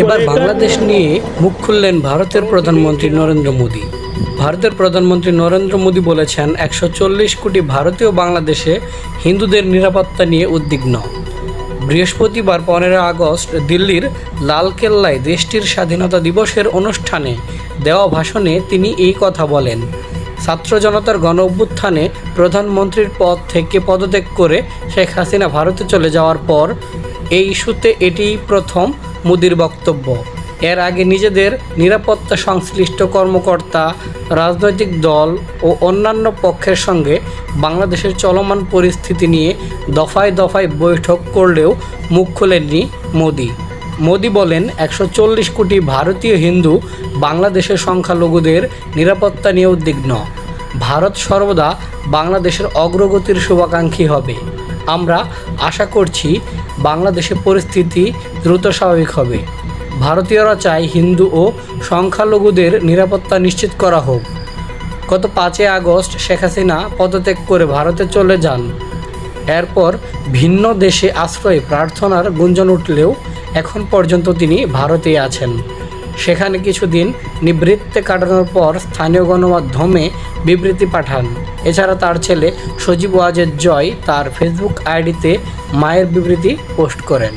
এবার বাংলাদেশ নিয়ে মুখ খুললেন ভারতের প্রধানমন্ত্রী নরেন্দ্র মোদী। ভারতের প্রধানমন্ত্রী নরেন্দ্র মোদী বলেছেন, একশো চল্লিশ কোটি ভারতীয় বাংলাদেশে হিন্দুদের নিরাপত্তা নিয়ে উদ্বিগ্ন। বৃহস্পতিবার পনেরো আগস্ট দিল্লির লালকেল্লায় দেশটির স্বাধীনতা দিবসের অনুষ্ঠানে দেওয়া ভাষণে তিনি এই কথা বলেন, ছাত্র জনতার গণ অভ্যুত্থানে প্রধানমন্ত্রীর পদ থেকে পদত্যাগ করে শেখ হাসিনা ভারতে চলে যাওয়ার পর এই ইস্যুতে এটিই প্রথম মোদির বক্তব্য। এর আগে নিজেদের নিরাপত্তা সংশ্লিষ্ট কর্মকর্তা, রাজনৈতিক দল ও অন্যান্য পক্ষের সঙ্গে বাংলাদেশের চলমান পরিস্থিতি নিয়ে দফায় দফায় বৈঠক করলেও মুখ খোলেননি মোদি। মোদি বলেন, একশো চল্লিশ কোটি ভারতীয় হিন্দু বাংলাদেশের সংখ্যালঘুদের নিরাপত্তা নিয়ে উদ্বিগ্ন। ভারত সর্বদা বাংলাদেশের অগ্রগতির শুভাকাঙ্ক্ষী হবে। আমরা আশা করছি বাংলাদেশে পরিস্থিতি দ্রুত স্বাভাবিক হবে। ভারতীয়রা চায় হিন্দু ও সংখ্যালঘুদের নিরাপত্তা নিশ্চিত করা হোক। গত পাঁচই আগস্ট শেখ হাসিনা পদত্যাগ করে ভারতে চলে যান। এরপর ভিন্ন দেশে আশ্রয়ে প্রার্থনার গুঞ্জন উঠলেও এখন পর্যন্ত তিনি ভারতেই আছেন। সেখানে কিছুদিন নিবৃত্তে কাটানোর পর স্থানীয় গণমাধ্যমে বিবৃতি পাঠান। এছাড়া তার ছেলে সজীব ওয়াজের জয় তার ফেসবুক আইডিতে মায়ের বিবৃতি পোস্ট করেন।